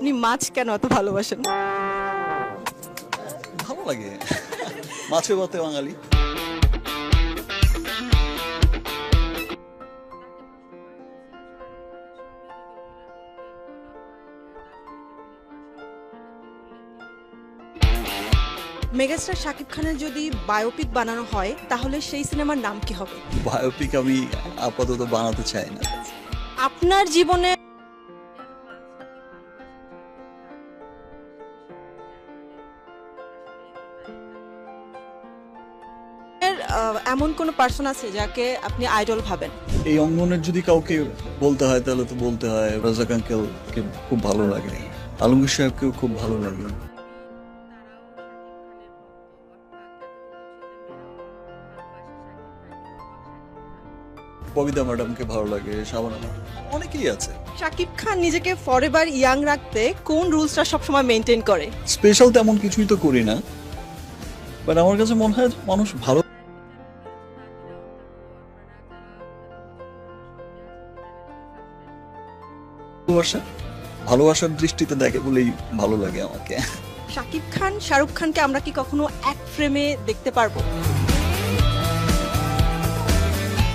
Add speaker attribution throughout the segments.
Speaker 1: আপনি মাছ কেন এত ভালোবাসেন?
Speaker 2: ভালো লাগে। মাছে ভাতে বাঙালি।
Speaker 1: মেগাস্টার শাকিব খানের যদি বায়োপিক বানানো হয় তাহলে সেই সিনেমার নাম কি হবে?
Speaker 2: বায়োপিক আমি আপাতত বানাতে চাই না।
Speaker 1: আপনার জীবনে এমন কোন পার্সন আছে যাকে আপনি আইডল ভাবেন?
Speaker 2: এই অঙ্গনের যদি কাউকে বলতে হয় তাহলে তো বলতে হয় রাজাক আঙ্কেলকে খুব ভালো লাগে। আলমগীর সাহেবকেও খুব ভালো লাগে। ববিতা ম্যাডামকে ভালো লাগে শাবানা অনেকেই আছে।
Speaker 1: শাকিব খান নিজেকে ফরএভার ইয়াং রাখতে কোন রুলসটা সবসময় মেনটেন করে?
Speaker 2: স্পেশাল তেমন কিছুই তো করি না। বাট আমার কাছে মনে হয় মানুষ ভালো ভালোবাসা ভালোবাসার দৃষ্টিতে দেখে বলেই ভালো লাগে আমাকে।
Speaker 1: শাকিব খান শাহরুখ খানকে আমরা কি কখনো এক ফ্রেমে দেখতে পারব?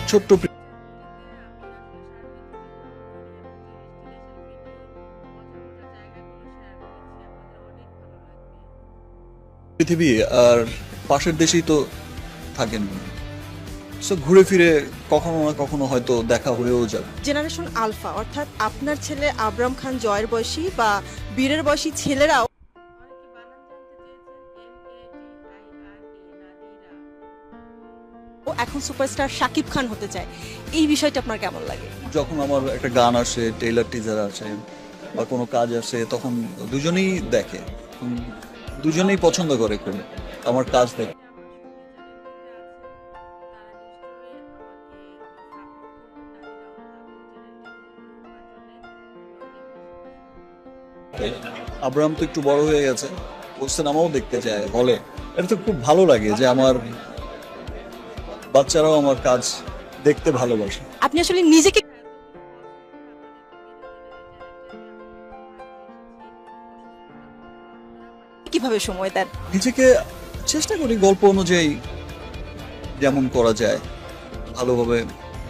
Speaker 2: ছোট্ট পৃথিবী আর পাশের দেশেই তো থাকেন। সো ঘুরে ফিরে কখনো না কখনো হয়তো দেখা হয়েও যাবে।
Speaker 1: জেনারেশন আলফা অর্থাৎ আপনার ছেলে আবরাম খান জয়ের বয়সী বা বীরের বয়সী ছেলেরাও ও এখন সুপারস্টার শাকিব খান হতে চায়। এই বিষয়টা আপনার কেমন লাগে?
Speaker 2: যখন আমার একটা গান আসে টেইলার টিজার আসে বা কোনো কাজ আসে তখন দুজনেই দেখে। দুজনেই পছন্দ করে খুব। আমার কাজ দেখে। আব্রাহাম তো একটু বড় হয়ে গেছে। ও সিনেমাও দেখতে চায় হলে এটা তো খুব ভালো লাগে যে আমার বাচ্চারাও আমার কাজ দেখতে ভালোবাসে।
Speaker 1: আপনি আসলে নিজেকে কীভাবে সময় দেন?
Speaker 2: নিজেকে চেষ্টা করি গল্প অনুযায়ী যেমন করা যায় ভালোভাবে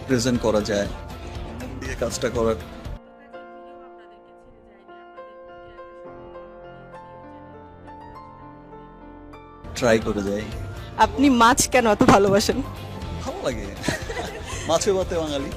Speaker 2: প্রেজেন্ট করা যায় দিয়ে কাজটা করার। ট্রাই করে যাই
Speaker 1: আপনি মাছ কেন এত ভালোবাসেন?
Speaker 2: ভালো লাগে। মাছে ভাতে বাঙালি।